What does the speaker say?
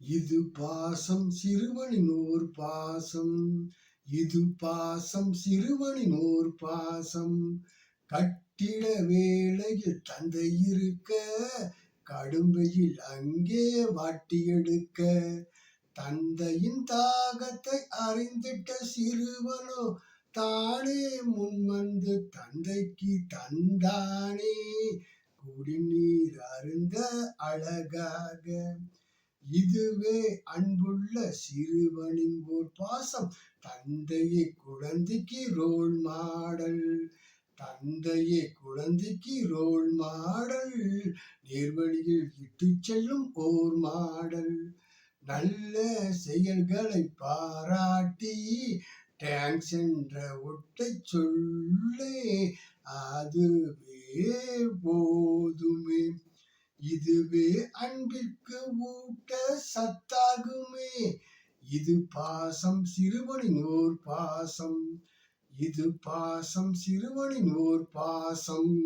இது பாசம் சிறுவனின் ஓர் பாசம். இது பாசம் சிறுவனின் ஓர் பாசம். கட்டிட வேளையில் தந்தை இருக்க கடும்பையில் அங்கே வாட்டி எடுக்க. தந்தையின் தாகத்தை அறிந்திட்ட சிறுவனோ தானே முன்வந்து தந்தைக்கு தந்தானே. குடிநீர் அருந்த அழகாக. இதுவே அன்புள்ள சிறுவனின் ஓர் பாசம். தந்தையை குழந்தைக்கு ரோல் மாடல். தந்தையை குழந்தைக்கு ரோல் மாடல். நேர்வழியில் இட்டு செல்லும் ஓர் மாடல். நல்ல செயல்களை பாராட்டி டேங்க்ஸ் என்ற ஒட்டை சொல்லே அதுவே போதுமே. இதுவே அன்பிற்கு ஊட்ட சத்தாகுமே. இது பாசம் சிறுவனின் ஓர் பாசம். இது பாசம் சிறுவனின் ஓர் பாசம்.